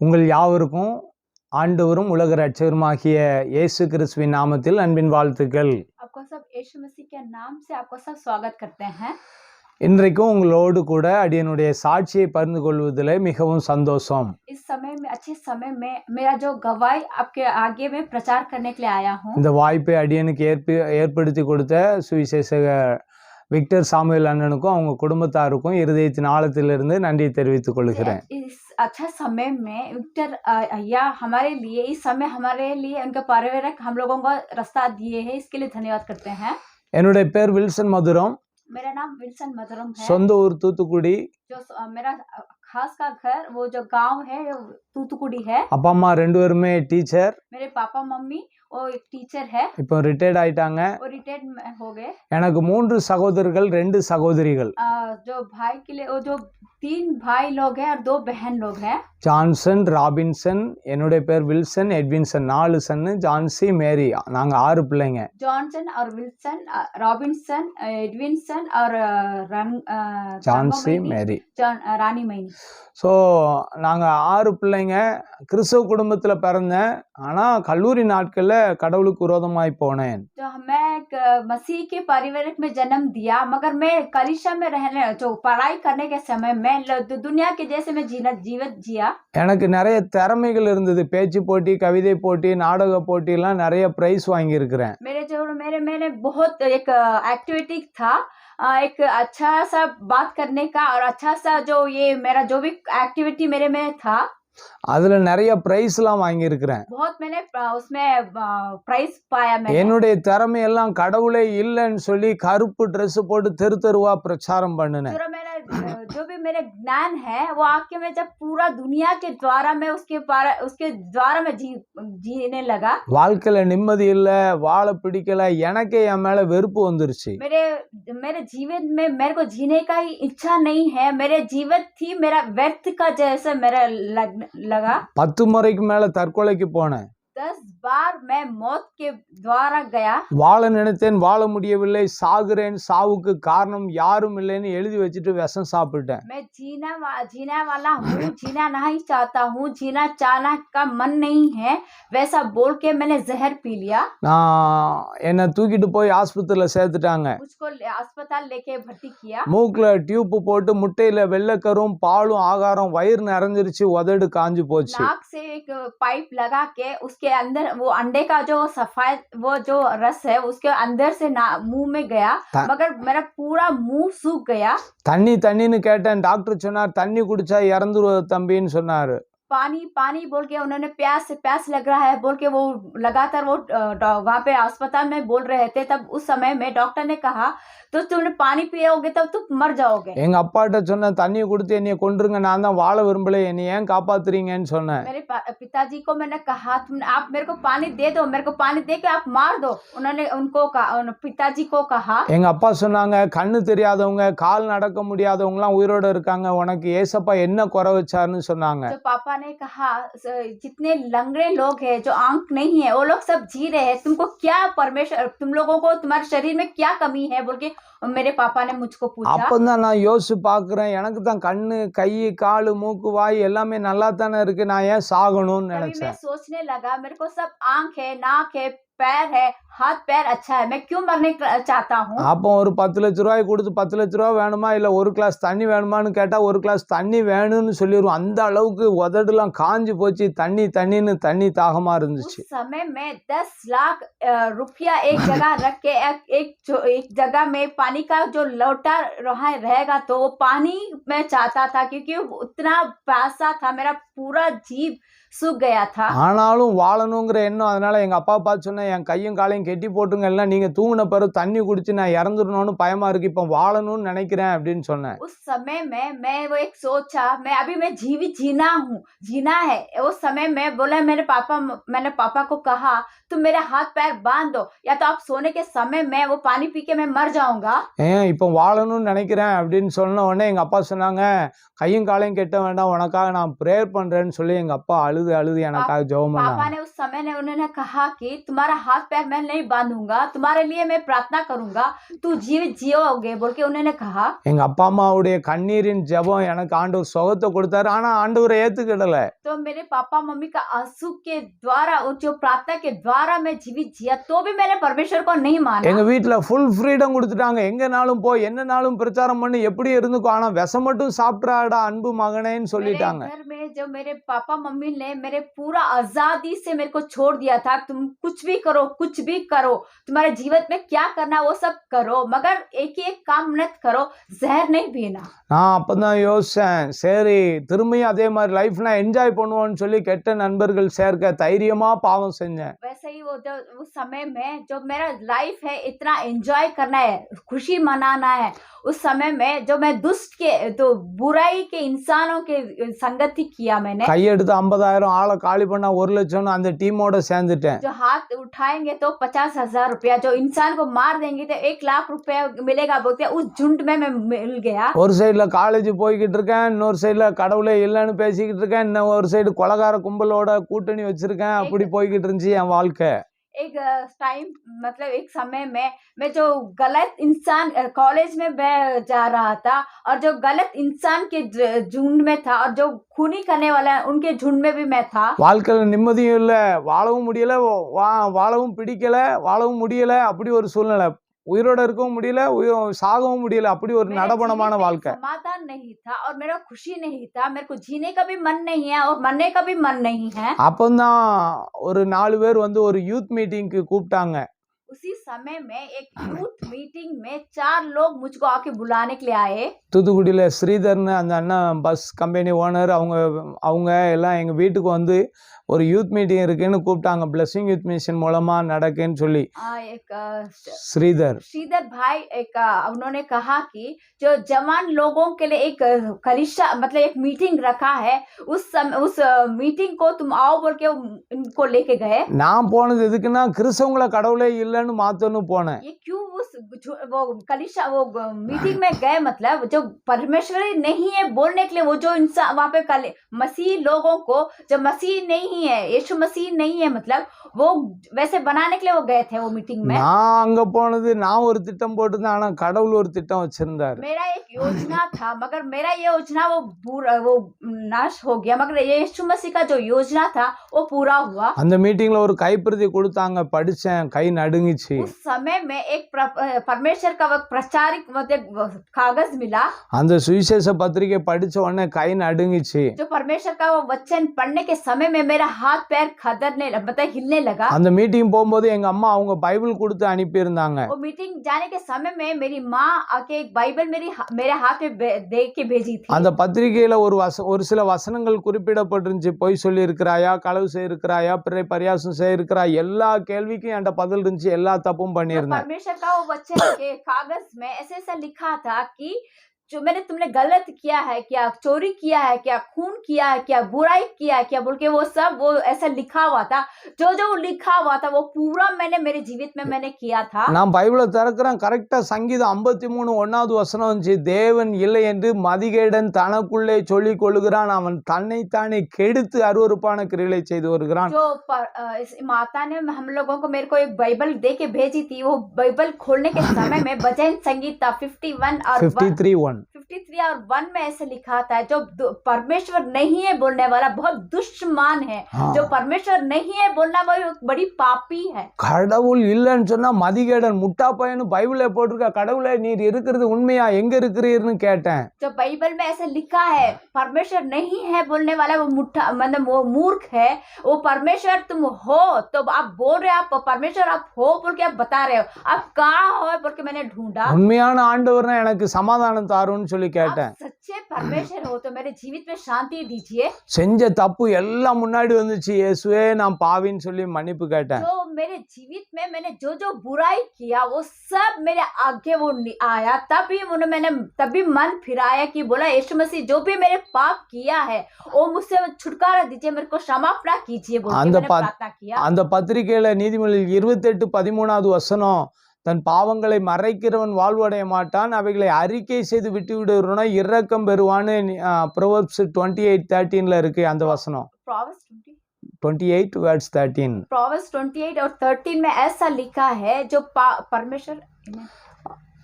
உங்கள் யாவருக்கும் ஆண்டவரும் உலக ரட்சகருமாகிய இயேசு கிறிஸ்துவின் நாமத்தில் அன்பின் வாழ்த்துக்கள். இன்றைக்கும் உங்களோடு கூட அடியனுடைய சாட்சியை பகிர்ந்து கொள்வதில் மிகவும் சந்தோஷம். இந்த வாய்ப்பை அடியனுக்கு ஏற்ப ஏற்படுத்தி கொடுத்த சுவிசேஷகர் விக்டர் சாமுவேல் அண்ணனுக்கும் அவங்க குடும்பத்தாருக்கும் இருதயத்தின் ஆழத்திலிருந்து நன்றி தெரிவித்துக் கொள்கிறேன் इस अच्छा समय में विक्टर अ, अय्या हमारे लिए इस समय हमारे लिए उनके परिवारक हम लोगों को रास्ता दिए हैं इसके लिए धन्यवाद करते हैं என்னுடைய பேர் வில்சன் மதுரம் मेरा नाम विल्सन मधुरम है சொந்த ஊர் தூத்துக்குடி जो अ, मेरा अ, खास का घर वो जो गांव है वो तूतुकुड़ी है அப்பா அம்மா ரெண்டு பேருமே டீச்சர் मेरे पापा मम्मी वो एक टीचर है இப்போ ரிட்டையர்ட் ஆயிட்டாங்க वो रिटायर्ड हो गए எனக்கு மூன்று சகோதரர்கள் ரெண்டு சகோதரிகள் आ, जो भाई के लिए वो जो तीन भाई लोग हैं और दो बहन लोग हैं ஜான்சன் ராபின்சன் என்னுடைய பேர் வில்சன் எட்வின்சன் நாலு சன்னு ஜான்சி மேரி நாங்கள் ஆறு பிள்ளைங்க जॉनसन और विल्सन अ, रॉबिन्सन अ, एडविनसन और अ, run a, Jhansi रामामणि, Mary John a, Rani May so நாங்கள் ஆறு பிள்ளைங்க கிறிஸ்தவ குடும்பத்தில் பிறந்தேன் ஆனால் கல்லூரி நாட்களில் கடவுளுக்கு விரோதமாய் போனேன் जो मैं एक अ, मसीह के परिवार में जन्म दिया मगर मैं कलिशा में रहने जो पढ़ाई करने के समय मैं ल- दु- दुनिया के जैसे मैं जीना जीवित जिया எனக்கு நிறைய திறமைகள் இருந்தது பேச்சு போட்டி கவிதை போட்டி நாடக போட்டிலாம் நிறைய ப்ரைஸ் வாங்கியிருக்கிறேன் मेरे जो मेरे मैंने बहुत एक एक्टिविटी था अ, एक अच्छा सा बात करने का और अच्छा सा जो ये मेरा जो भी एक्टिविटी मेरे में था அதில் நிறைய ப்ரைஸ்லாம் வாங்கியிருக்கிறேன் बहुत मैंने अ, उसमें प्राइज पाया मैंने என்னுடைய திறமையெல்லாம் கடவுளே இல்லைன்னு சொல்லி கருப்பு ட்ரெஸ் போட்டு தெரு தெருவா பிரச்சாரம் பண்ணினேன் जो मेरा अ, जो भी मेरे ज्ञान है वो आके मैं जब पूरा दुनिया के द्वारा मैं उसके पारा उसके द्वारा मैं जी जीने लगा வாழ்க்கையில நிம்மதி இல்லை வாழ பிடிக்கல எனக்கே என் மேல வெறுப்பு வந்துருச்சு मेरे मेरे जीवन में मेरे को जीने का ही इच्छा नहीं है मेरे जीवन थी मेरा व्यर्थ का जैसे मेरा लग, लगा பத்து முறைக்கு மேல தற்கொலைக்கு போனேன். दस बार मैं मौत के द्वारा गया வாழ நினைத்தேன் வாழ முடியவில்லை சாகுறேன் சாவுக்கு காரணம் யாரும் இல்லைன்னு எழுதி வச்சுட்டு விஷம் சாப்பிட்டேன் मैं जीना वा- जीने वाला हूँ जीना नहीं चाहता हूँ जीना चाहना का मन नहीं है वैसा बोल के मैंने जहर पी लिया நான் என்னை தூக்கிட்டு போய் ஆஸ்பத்திரியில் சேர்த்துட்டாங்க मुझको ले- अस्पताल लेके भर्ती किया மூக்குல டியூப் போட்டு முட்டையில வெள்ளைக்கரும் பாலும் ஆகாரம் வயிறு நிறைஞ்சிருச்சு உதடு காஞ்சு போச்சு नाक से एक पाइप लगा के उसके अंदर वो अंडे का जो सफाई वो जो रस है उसके अंदर से ना मुंह में गया ता- मगर मेरा पूरा मुंह सूख गया தண்ணி தண்ணின்னு கேட்டேன் டாக்டர் சொன்னார் தண்ணி குடிச்சா இறந்துருவ தம்பின்னு சொன்னாரு पानी पानी बोल के उन्होंने प्यास से प्यास लग रहा है बोल के वो लगातार वो अ, डॉ- वहाँ पे अस्पताल में बोल रहे थे तब उस समय में डॉक्टर ने कहा तो तुमने पानी पियोगे तब तुम मर जाओगे எங்க அப்பாட்ட சொன்னேன் தண்ணியை கொடுத்து என்னைய கொண்டுருங்க நான் தான் வாழ விரும்பல என்னை ஏன் காப்பாத்துறீங்கன்னு சொன்னேன் मेरे पा- पिताजी को मैंने कहा तुमने आप मेरे को पानी दे दो मेरे को पानी दे के आप मार दो उन्होंने उनको कहा उन पिताजी को कहा எங்க அப்பா சொன்னாங்க கண்ணு தெரியாதவங்க கால் நடக்க முடியாதவங்கலாம் உயிரோட இருக்காங்க உனக்கு ஏசப்பா என்ன குறை வச்சாருன்னு சொன்னாங்க जो पापा ने कहा जितने लंगड़े लोग हैं, जो आँख नहीं है, वो लोग सब जी रहे हैं, तुमको क्या परमेश्वर, तुम लोगों को तुम्हारे शरीर में क्या कमी है? बोल के मेरे पापा ने मुझको पूछा அப்பந்தான் நான் யோசிச்சு பார்க்குறேன் எனக்கு தான் கண்ணு கை காலு மூக்கு வாய் எல்லாமே நல்லா தானே இருக்கு நான் ஏன் சாகணும்னு तभी मैं நினைச்சேன் सोचने लगा मेरे को सब आंख है नाक है पैर है हाथ पैर अच्छा है मैं क्यों मरने क- चाहता हूँ அப்போ ஒரு பத்து லட்ச ரூபாய் கொடுத்து பத்து லட்ச ரூபா வேணுமா இல்லை ஒரு கிளாஸ் தண்ணி வேணுமான்னு கேட்டால் ஒரு கிளாஸ் தண்ணி வேணும்னு சொல்லிடுவோம் அந்த அளவுக்கு உதடுலாம் காஞ்சு போச்சு தண்ணி தண்ணின்னு தண்ணி தாகமாக இருந்துச்சு उस समय में दस लाख अ, रुपया एक जगह रख के एक एक जो एक जगह में पानी का जो लोटा रहा रहेगा तो वो पानी मैं चाहता था क्योंकि उतना पैसा था, मेरा पूरा जीव सूख गया था ஆனாலும் வாழணுங்கிற எண்ணம் அதனால எங்கள் அப்பா பார்த்து சொன்னேன் என் கையும் காலையும் கெட்டி போட்டுங்க எல்லாம் நீங்கள் தூங்கின பிறகு தண்ணி குடிச்சு நான் இறந்துடணும்னு பயமாக இருக்கு இப்போ வாழணும்னு நினைக்கிறேன் அப்படின்னு சொன்னேன் उस समय में मैं वो एक सोचा मैं अभी मैं जीवित जीना हूँ जीना है उस समय में बोला मेरे पापा मैंने पापा को कहा तुम मेरे हाथ पैर बांध दो या तो आप सोने के समय में वो पानी पी के मैं मर जाऊंगा ஏன் இப்போ வாழணும்னு நினைக்கிறேன் அப்படின்னு சொன்ன உடனே எங்கள் அப்பா சொன்னாங்க கையும் காலையும் கெட்ட வேண்டாம் உனக்காக நான் ப்ரேயர் பண்ணுறேன்னு சொல்லி எங்கள் அப்பா அழுது அழுது அழுது எனக்காக ஜெபம் पापा பண்ணாங்க ने उस समय ने उन्होंने कहा कि तुम्हारा हाथ पैर मैं नहीं बांधूंगा तुम्हारे लिए मैं प्रार्थना करूंगा तू जीवित जियोगे बोल के उन्होंने कहा எங்க அப்பா அம்மாவுடைய கண்ணீரின் ஜெபம் எனக்கு ஆண்டவர் சுகத்தை கொடுத்தாரு ஆனா ஆண்டவரை ஏத்துக்கிடல तो मेरे पापा मम्मी का आंसू के द्वारा और जो प्रार्थना के द्वारा मैं जीवित जिया तो भी मैंने परमेश्वर को नहीं माना எங்க வீட்டுல ஃபுல் ஃப்ரீடம் கொடுத்துட்டாங்க எங்கனாலும் போ என்னனாலும் பிரச்சாரம் பண்ணி எப்படி இருந்துக்கோ ஆனா விஷம் மட்டும் சாப்பிட்றாடா அன்பு மகனேன்னு சொல்லிட்டாங்க मेरे घर में जो मेरे पापा मम्मी ने मेरे पूरा आजादी से मेरे को छोड़ दिया था तुम कुछ भी करो कुछ भी करो तुम्हारे जीवन में क्या करना वो सब करो मगर एक ही एक काम मत करो जहर नहीं पीना நான் அப்பதான் யோசிச்சேன் சரி திரும்பியும் அதே மாதிரி லைஃப் நான் என்ஜாய் பண்ணுவோன்னு சொல்லி கெட்ட நண்பர்கள் சேர்க்க தைரியமா பாவம் செஞ்சேன் वैसे ही वो जो उस समय में जो मेरा लाइफ है इतना एंजॉय करना है खुशी मनाना है उस समय में जो मैं दुष्ट के तो बुराई के इंसानों के संगति किया मैंने கையெடுத்து ஐம்பதாயிரம் ஆளை காலி பண்ணா ஒரு லட்சம்னு அந்த டீமோட சேர்ந்துட்டேன் जो हाथ उठाएंगे तो पचास हजार रुपया जो इंसान को मार देंगे तो एक लाख रुपया मिलेगा बोलते हैं, उस झुंड में मैं मिल गया ஒரு சைடில் காலேஜ் போய்கிட்டு இருக்கேன் இன்னொரு சைடில் கடவுளே இல்லைன்னு பேசிக்கிட்டு இருக்கேன் இன்னும் ஒரு சைடு கொலகார கும்பலோட கூட்டணி வச்சிருக்கேன் அப்படி போய்கிட்டு இருந்துச்சு என் வாழ்க்கை एक टाइम मतलब एक समय में मैं जो गलत इंसान कॉलेज में मैं जा रहा था और जो गलत इंसान के ज- झुंड में था और जो खूनी करने वाला है, उनके झुंड में भी मैं था வாழ்க்கையில் நிம்மதியும் இல்லை வாழவும் முடியல வா வாழவும் பிடிக்கல வாழவும் முடியல அப்படி ஒரு சூழ்நிலை உயிரோட இருக்கவும் முடியல உயிர் சாகவும் முடியல. அப்படி ஒரு நடபணமான வாழ்க்கை. அப்பந்தான் ஒரு நாலு பேர் வந்து ஒரு யூத் மீட்டிங்க்கு கூப்பிட்டாங்க. उसी समय में एक यूथ मीटिंग में चार लोग मुझको आके बुलाने के लिए आए தூத்துக்குடியில் ஸ்ரீதர்னு அந்த அண்ணன் பஸ் கம்பெனி ஓனர் அவங்க அவங்க எல்லாம் எங்கள் வீட்டுக்கு வந்து ஒரு யூத் மீட்டிங் இருக்குன்னு கூப்பிட்டாங்க பிளஸிங் யூத் மிஷன் மூலமாக நடக்குன்னு சொல்லி आ, एक आ, ஸ்ரீதர் श्रीधर भाई एक आ, उन्होंने कहा कि जो जवान लोगों के लिए एक आ, कलिशा मतलब एक मीटिंग रखा है उस समय उस आ, मीटिंग को तुम आओ बोल के उन- उनको लेके गए நான் போனது எதுக்குன்னா கிறிஸ்தவங்கள கடவுளே இல்லைன்னு மாற்றணும் போனேன் ये क्यों उस झु- वो कलिशा वो ग- मीटिंग में गए मतलब जो परमेश्वरी नहीं है बोलने के लिए वो जो इंसान वहाँ पे कल मसीह लोगों को जो मसीह नहीं है यीशु मसीह नहीं है मतलब वो वैसे बनाने के लिए वो गए थे वो मीटिंग में நான் அங்கே போனது நான் ஒரு திட்டம் போட்டிருந்தேன் ஆனால் கடவுள் ஒரு திட்டம் வச்சிருந்தாரு मेरा एक योजना था मगर मेरा ये योजना वो पूरा वो नाश हो गया मगर ये यीशु मसीह का जो योजना था वो पूरा हुआ அந்த மீட்டிங்கில் ஒரு கைப்பிரதி கொடுத்தாங்க படித்தேன் கை நடுங்குச்சு उस समय में एक प्र- परमेश्वर का वो प्रचारिक मतलब कागज मिला அந்த சுவிசேஷ பத்திரிகை படித்த உடனே கை நடுங்குச்சு जो परमेश्वर का वो वचन पढ़ने के समय में मेरा हाथ पैर खदरने मतलब हिलने लगा அந்த மீட்டிங் போகும்போது எங்கள் அம்மா அவங்க பைபிள் கொடுத்து அனுப்பியிருந்தாங்க वो मीटिंग जाने के समय में मेरी माँ आके एक बाइबल मेरी मेरे हाथ में बे- दे के भेजी थी அந்த பத்திரிகையில ஒரு வச ஒரு சில வசனங்கள் குறிப்பிடப்பட்டிருந்துச்சு பொய் சொல்லி இருக்கிறாயா களவு செய்யிருக்கிறாயா பிறை பரியாசம் செய்யிருக்கிறா எல்லா கேள்விக்கும் என்கிட்ட பதில் இருந்துச்சு எல்லா தப்பும் तो பண்ணியிருந்தேன் परमेश्वर का वो वचन के कागज में ऐसे ऐसा लिखा था कि जो मैंने तुमने गलत किया है क्या चोरी किया है क्या खून किया है क्या बुराई किया है क्या बोल के वो सब वो ऐसा लिखा हुआ था जो जो लिखा हुआ था वो पूरा मैंने मेरे जीवित में मैंने किया था நான் பைபிளை திறக்கிறேன் கரெக்டா சங்கீதம் ஐம்பத்தி மூணு ஒன்னாவது வசனம் வந்துச்சு தேவன் இல்லை என்று மதிகேடன் தனக்குள்ளே சொல்லிக் கொள்கிறான் அவன் தன்னைத்தானே கெடுத்து அருவருப்பான கிரிகளை செய்து வருகிறான் जो पर, अ, इस माता ने हम लोगों को मेरे को एक बाइबल दे के भेजी थी वो बाइबल खोलने के समय में भजन संगीत था फिफ्टी वन और fifty three one fifty three और वन में ऐसे लिखा था जो दु- परमेश्वर नहीं है बोलने वाला बहुत दुष्टमान है जो परमेश्वर नहीं है बोलना वो एक बड़ी पापी है கடவுள் இல்லைன்னு சொன்னா மதிகேடன் முட்டா பையனு பைபிளே போட்டிருக்க கடவுளே நீர் இருக்கிறது உண்மையா எங்க இருக்கிறீர்னு கேட்டேன் जो बाइबल में ऐसे लिखा है परमेश्वर नहीं है बोलने वाला वो मुठा मतलब वो मूर्ख है वो परमेश्वर तुम हो तो आप बोल रहे हो आप परमेश्वर आप हो बोल के आप बता रहे हो आप कहाँ हो बोल के मैंने ढूंढा உண்மையான ஆண்டவர்னா எனக்கு சமாதானம் தாருன்னு சொல்லி கேட்டேன் आप सच्चे परमेश्वर हो तो मेरे जीवित में शांति दीजिए செஞ்ச தப்பு எல்லாம் முன்னாடி வந்துச்சு இயேசுவே நான் பாவின்னு சொல்லி மன்னிப்பு கேட்டேன் जो मेरे जीवित में मैंने जो जो बुराई किया वो सब मेरे आगे वो नि- आया तभी उन्होंने मैंने तभी मन फिराया कि बोला यीशु मसीह जो भी मेरे पाप किया है वो मुझसे छुटकारा दीजिए मेरे को क्षमापना कीजिए बोल के அந்த मैंने पा- प्रार्थना किया அந்த பத்திரிக்கையில நீதிமொழி இருபத்தெட்டு பதிமூணாவது வசனம் தன் பாவங்களை மறைக்கிறவன் வாழ்வடைய மாட்டான் அவைகளை அறிக்கை செய்து விட்டு விடுறவனா இரக்கம் பெறுவான்னு ப்ரோவர்ப்ஸ் டுவெண்ட்டி எயிட் தேர்ட்டீனில் இருக்கு அந்த வசனம் Proverbs 20 twenty eight words thirteen Proverbs 28 और 13 में ऐसा लिखा है जो पा- परमेश्वर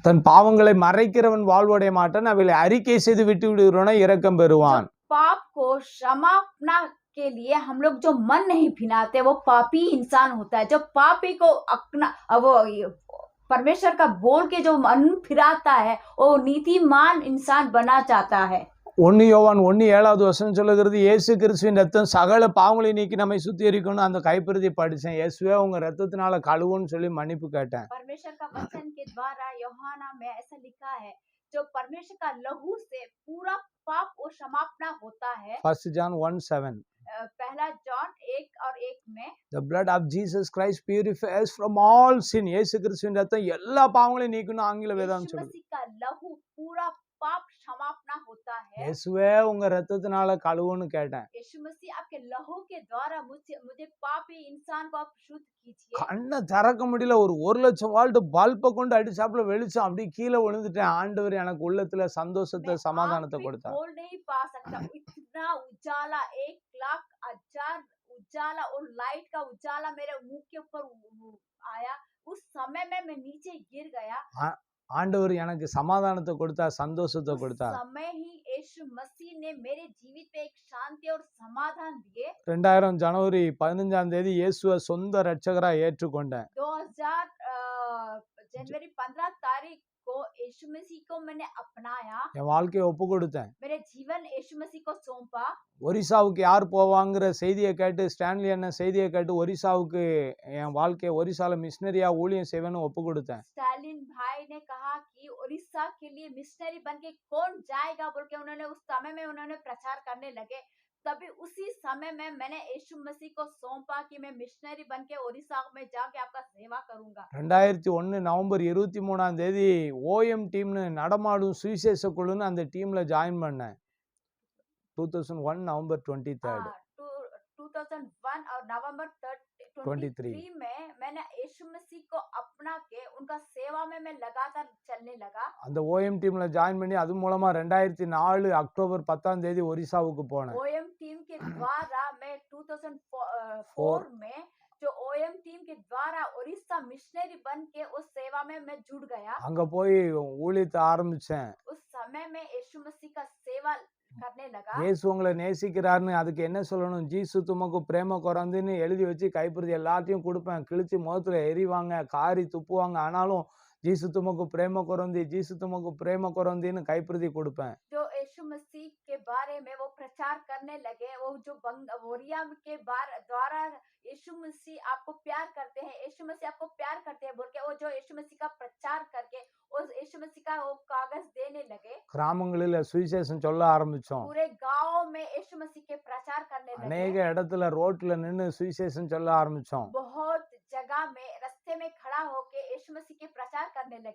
தன் பாவங்களை மறைக்கிறவன் வாழ்வடைய மாட்டான் அவைகளை அறிக்கை செய்து விட்டு விடுகிறவனா இரக்கம் பெறுவான் पाप को क्षमापना के लिए हम लोग जो मन नहीं फिनाते वो पापी इंसान होता है जो पापी को अपना वो परमेश्वर का बोल के जो मन फिराता है वो नीतिमान इंसान बना चाहता है ஒன்று யோவான் ஒன்று ஏழாவது வசனம் சொல்லுகிறது இயேசு கிறிஸ்துவின் ரத்தம் சகல பாவங்களை நீக்கி நம்மை சுத்திகரிக்கணும் அந்த கைப்பிரதி படித்தேன் இயேசுவே உங்க ரத்தத்தினால கழுவுன்னு சொல்லி மன்னிப்பு கேட்டேன் परमेश्वर का वचन के द्वारा योहाना में ऐसा लिखा है जो परमेश्वर का लहू से पूरा पाप और क्षमापना होता है ஃபர்ஸ்ட் ஜான் ஒன் செவன் अ, पहला जॉन एक और एक में the blood of Jesus Christ purifies from all sin இயேசு கிறிஸ்துவின் ரத்தம் எல்லா பாவங்களையும் நீக்கணும் ஆங்கில வேதம் यीशु சொல்லுது मसीह का लहू पूरा पाप क्षमापना होता है இயேசுவே உங்க ரத்தத்தினால கழுவுன்னு கேட்டேன் यीशु मसीह आपके लहू के द्वारा मुझे मुझे पापी इंसान को आप शुद्ध कीजिए கண்ணை திறக்க முடியல ஒரு ஒரு லட்சம் வால்ட் பல்பை கொண்டு அடிச்சாப்புல வெளிச்சம் அப்படியே கீழே விழுந்துட்டேன் ஆண்டவர் எனக்கு உள்ளத்துல சந்தோஷத்தை मैं சமாதானத்தை आँख में கொடுத்தார் खोल नहीं पा सकता इतना उजाला एक लाख हजार उजाला और लाइट का उजाला मेरे मुंह के ऊपर उ- उ- आया उस समय में मैं नीचे गिर गया ஆண்டவர் எனக்கு சமாதானத்தை கொடுத்தா சந்தோஷத்தை கொடுத்தா. ரெண்டாயிரம் ஜனவரி பதினஞ்சாம் தேதி இயேசுவை சொந்த ரட்சகரா ஏற்றுக்கொண்டேன். ஜனவரி பந்திரா தாரீக் को यीशु मसीह को मैंने अपनाया என் வாழ்க்கையை ஒப்பு கொடுத்தேன் मेरे जीवन यीशु मसीह को सौंपा ஒரிசாவுக்கு யார் போவாங்கிற செய்தியை கேட்டு ஸ்டான்லி அண்ணன் செய்தியை கேட்டு ஒரிசாவுக்கு என் வாழ்க்கையை ஒரிசால மிஷினரியா ஊழியம் செய்வேன்னு ஒப்பு கொடுத்தேன் स्टालिन भाई ने कहा कि उड़ीसा के लिए मिशनरी बन के कौन जाएगा बोल के उन्होंने उस समय में उन्होंने प्रचार करने लगे तभी उसी समय में मैंने यीशु मसीह को सौंपा कि मैं मिशनरी बन के उड़ीसा में जाके आपका सेवा करूंगा ரெண்டாயிரத்தி ஒன்று நவம்பர் இருபத்தி மூணாம் தேதி ஓஎம் டீம்னு நடமாடும் சுவிசேஷ குழுன்னு அந்த டீம்ல ஜாயின் பண்ணேன் two thousand one November twenty third हाँ, टू- 2001 और नवंबर 23 23 में मैंने यीशु मसीह को अपना के उनका सेवा में मैं लगातार चलने लगा அந்த ஓஎம் டீம்ல ஜாயின் பண்ணி அது மூலமா ரெண்டாயிரத்தி நாலு அக்டோபர் பத்தாம் தேதி ஒரிசாவுக்கு போனேன் ओएम टीम के द्वारा मैं 2004 Four. में जो ओएम टीम के द्वारा उड़ीसा मिशनरी बन के उस सेवा में मैं जुड़ गया அங்க போய் ஊழியத்தை ஆரம்பிச்சேன் उस समय में यीशु मसीह का सेवा करने लगा இயேசு உங்களை நேசிக்கிறாருன்னு அதுக்கு என்ன சொல்லணும்? ஜீசு துமக்கு பிரேம குறந்துன்னு எழுதி வச்சு கைப்பிரதி எல்லாத்தையும் கொடுப்பேன். கிழிச்சு முகத்துல எரிவாங்க காரி துப்புவாங்க. ஆனாலும் ஜீசு துமக்கு பிரேம குறந்தி ஜீசு துமக்கு பிரேம குறந்தின்னு கைப்பிரதி கொடுப்பேன் जो यीशु मसीह के बारे में वो प्रचार करने लगे वो जो बंग वोरिया के बार द्वारा यीशु मसीह आपको प्यार करते हैं यीशु मसीह आपको प्यार करते हैं बोल के वो जो यीशु मसीह का प्रचार करके उस यीशु मसीह का वो कागज देने लगे கிராமங்களில் சுவிசேஷம் சொல்ல ஆரம்பிச்சோம் पूरे गांव में यीशु मसीह के प्रचार करने அநேக लगे இடத்துல ரோட்ல நின்று சுவிசேஷம் சொல்ல ஆரம்பிச்சோம் बहुत जगह में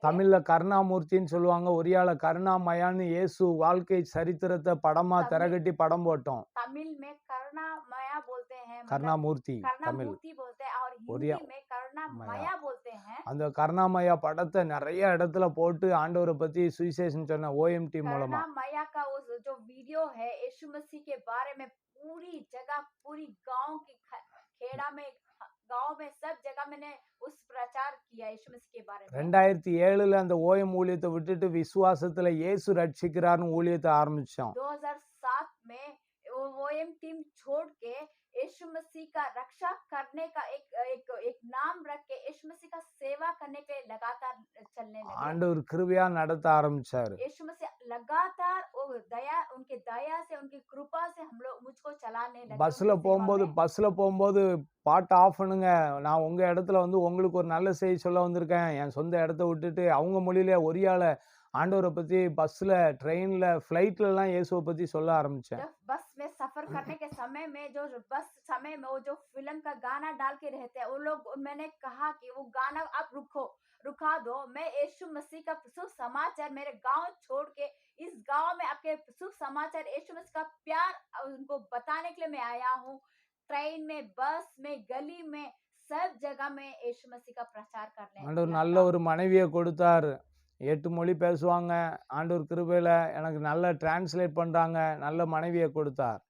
தமிழ்ல கருணாமூர்த்தின்னு சொல்லுவாங்க ஒரியால கருணாமயான்னு இயேசு வாழ்க்கை சரித்திரத்தை படமா தமிழ். திரகட்டி படம் போட்டோம் तमिल में करुणा माया बोलते हैं मतलब கருணாமூர்த்தி करुणा தமிழ் मूर्ति बोलते हैं और हिंदी ओरिया- में करुणा माया। माया बोलते हैं அந்த கருணாமயா படத்தை நிறைய இடத்துல போட்டு ஆண்டவரை பத்தி சுவிசேஷம் சொன்ன ஓஎம்டி மூலமா करुणा माया का उस जो वीडियो है यीशु मसीह के बारे में पूरी जगह पूरी गांव की ख- खेड़ा में गांव में सब जगह मैंने उस प्रचार किया यीशु मसीह के बारे में ரெண்டாயிரத்தி ஏழுல அந்த ஓஎம் ஊழியத்தை விட்டுட்டு விசுவாசத்துல இயேசு ரட்சிக்கிறார்னு ஊழியத்தை ஆரம்பிச்சோம் 2007 में वो OM टीम छोड़ के यीशु मसीह का रक्षा करने का एक एक एक नाम रख के यीशु मसीह का सेवा करने के लिए लगातार चलने लगे ஆண்டவர் கிருபையா நடத்த ஆரம்பிச்சாரு यीशु मसीह लगातार वो दया उनके दया से उनकी कृपा से हम लोग मुझको चलाने लगे பஸ்ல उनकी सेवा போகும்போது में। பஸ்ல போகும்போது பாட்டு ஆஃப் பண்ணுங்க நான் உங்க இடத்துல வந்து உங்களுக்கு ஒரு நல்ல செய்தி சொல்ல வந்திருக்கேன் என் சொந்த இடத்த விட்டுட்டு அவங்க மொழியில ஒரியால ஆண்டவரை பத்தி பஸ்ல ட்ரெயின்ல ஃபிளைட்ல எல்லாம் இயேசுவை பத்தி சொல்ல ஆரம்பிச்சேன் जब बस में सफर करने के समय में जो जो बस समय में वो जो फिल्म का गाना डाल के रहते हैं वो लोग मैंने कहा कि वो गाना आप रुको रुका दो मैं यीशु मसीह का शुभ समाचार मेरे गांव छोड़ के इस गांव में आपके शुभ समाचार यीशु मसीह का प्यार उनको बताने के लिए मैं आया हूँ ट्रेन में बस में गली में सब जगह में यीशु मसीह का प्रचार करने ஆண்டவர் लगा। நல்ல ஒரு மனைவியை கொடுத்தாரு எட்டு மொழி பேசுவாங்க. ஆண்டூர் கிருபையில எனக்கு நல்ல டிரான்ஸ்லேட் பண்றாங்க. நல்ல மனைவியை கொடுத்தார்.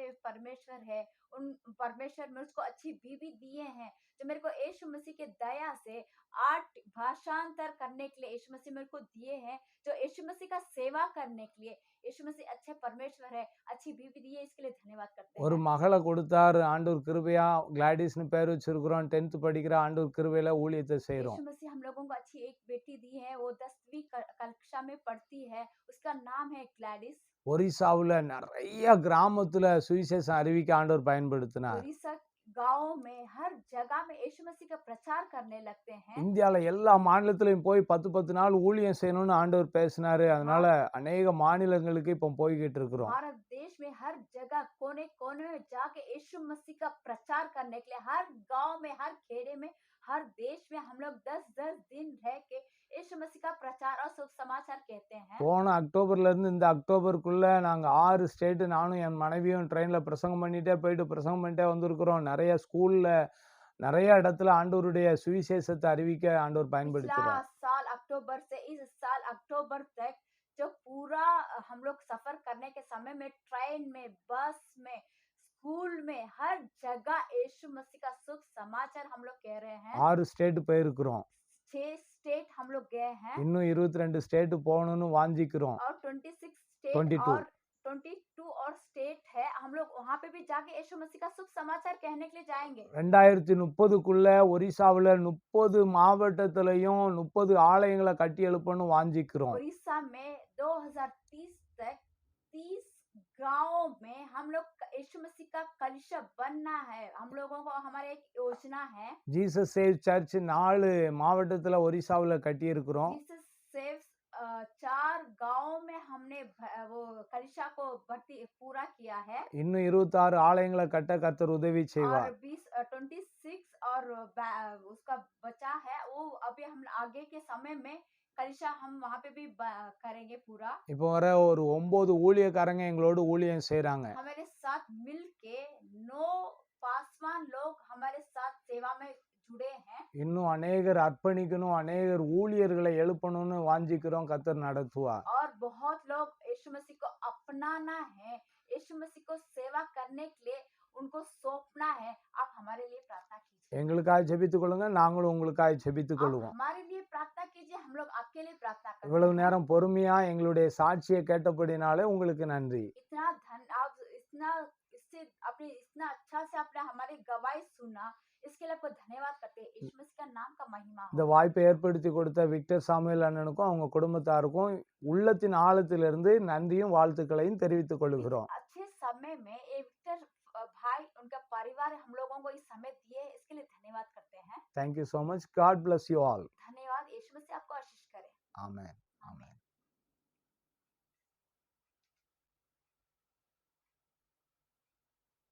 यीशु मसीह अच्छे परमेश्वर है उन परमेश्वर में उसको अच्छी बीवी दिए हैं जो मेरे को यीशु मसीह के दया से आठ भाषांतर करने के लिए यीशु मसीह मेरे को दिए हैं जो यीशु मसीह का सेवा करने के लिए यीशु मसीह अच्छे परमेश्वर है अच्छी बीवी दी है इसके लिए धन्यवाद करते ஒரு हैं மகளை கொடுத்தாரு ஆண்டவர் கிருபையா கிளாடிஸ்னு பேர் வச்சிருக்கிறோம் டென்த் படிக்கிற ஆண்டவர் கிருபையில ஊழியத்தை செய்றோம் यीशु मसीह हम लोगों को अच्छी एक बेटी दी है वो दसवीं क- कक्षा में पढ़ती है उसका नाम है ग्लैडिस ஒரிசாவுல நிறைய கிராமத்துல சுவிசேஷம் அறிவிக்க ஆண்டவர் பயன்படுத்தினார் उड़ीसा गांव में हर जगह में यीशु मसीह का प्रचार करने लगते हैं இந்தியால எல்லா மாநிலத்திலையும் போய் பத்து பத்து நாள் ஊழியம் செய்யணும்னு ஆண்டவர் பேசினாரு அதனால அநேக மாநிலங்களுக்கு இப்போ போய்கிட்டு இருக்கிறோம் भारत देश में हर जगह कोने कोने में जाके यीशु मसीह का प्रचार करने के लिए हर गांव में हर खेड़े में हर देश में हम लोग दस दस दिन रह के यीशु मसीह का प्रचार और शुभ समाचार कहते हैं போன அக்டோபர்ல இருந்து இந்த அக்டோபருக்குள்ள நாங்க ஆறு ஸ்டேட் நானும் என் மனைவியும் ட்ரெயின்ல பிரசங்கம் பண்ணிட்டே போயிட்டு பிரசங்கம் பண்ணிட்டே வந்திருக்கிறோம் நிறைய ஸ்கூல்ல நிறைய இடத்துல ஆண்டவருடைய சுவிசேஷத்தை அறிவிக்க ஆண்டவர் पिछला பயன்படுத்துறார் साल अक्टूबर से इस साल अक्टूबर तक जो पूरा अ, हम लोग सफर करने के समय में ट्रेन में बस में स्कूल में हर जगह यीशु मसीह का शुभ समाचार हम लोग कह रहे हैं ஆறு ஸ்டேட் போயிருக்கிறோம் छह स्टेट हम लोग गए हैं இன்னும் இருபத்தி ரெண்டு ஸ்டேட் போகணும்னு வாஞ்சிக்கிறோம் और 26 स्टेट 22 और 22 और स्टेट है हम लोग वहां पे भी जाके यीशु मसीह का शुभ समाचार कहने के लिए जाएंगे ரெண்டாயிரத்தி முப்பதுக்குள்ள ஒரிசாவுல முப்பது மாவட்டத்திலையும் முப்பது ஆலயங்களை கட்டி எழுப்பணும் வாஞ்சிக்கிறோம் उड़ीसा में 2030 तक 30 गांवों में हम लोग क- यीशु मसीह का कलिशा बनना है हम लोगों को हमारे एक योजना है ஜீசஸ் சேவ் சர்ச் நாலு மாவட்டத்துல ஒரிசாவுல கட்டி இருக்கிறோம் जीसस सेव्स अ, चार गांवों में हमने भ- वो कलिशा को भर्ती पूरा किया है இன்னும் இருபத்தாறு ஆலயங்களை கட்ட கர்த்தர் உதவி और செய்வார் बीस ट्वेंटी सिक्स और बा- उसका बचा है वो अभी हम आगे के समय में कलिशा हम वहाँ पे भी ब- करेंगे पूरा இப்போ வர ஒரு ஒன்பது ஊழியக்காரங்க எங்களோட ஊழியம் செய்றாங்க हमारे साथ मिल के नौ पासवान लोग हमारे साथ सेवा में जुड़े हैं இன்னும் அநேகர் அர்ப்பணிக்கணும் அநேகர் ஊழியர்களை எழுப்பணும்னு வாஞ்சிக்கிறோம் கர்த்தர் நடத்துவார் और बहुत लोग यीशु मसीह को अपनाना है यीशु मसीह को सेवा करने के लिए उनको सौंपना है आप हमारे लिए प्रार्थना कीजिए எங்களுக்காக ஜெபித்துக் கொள்ளுங்க நாங்களும் உங்களுக்காக ஜெபித்துக் आप கொள்வோம் हमारे लिए प्रार्थना कीजिए हम लोग आपके लिए प्रार्थना करते இவ்வளவு हैं நேரம் பொறுமையா எங்களுடைய சாட்சியை கேட்டபடினாலே உங்களுக்கு நன்றி इतना धन आप इतना इससे आपने इतना अच्छा से आपने हमारी गवाही सुना इसके लिए आपको धन्यवाद करते हैं यीशु मसीह का नाम का महिमा இந்த हो வாய்ப்பை ஏற்படுத்தி கொடுத்த விக்டர் சாமுவேல் அண்ணனுக்கும் அவங்க குடும்பத்தாருக்கும் உள்ளத்தின் ஆழத்திலிருந்து நன்றியும் வாழ்த்துக்களையும் தெரிவித்துக் கொள்கிறோம் इस अच्छे समय में ये विक्टर अ, भाई उनका परिवार हम लोगों को इस समय दिए इसके लिए धन्यवाद करते हैं। Thank you so much God bless you all धन्यवाद यीशु मसीह आपको आशीष करे। आमेन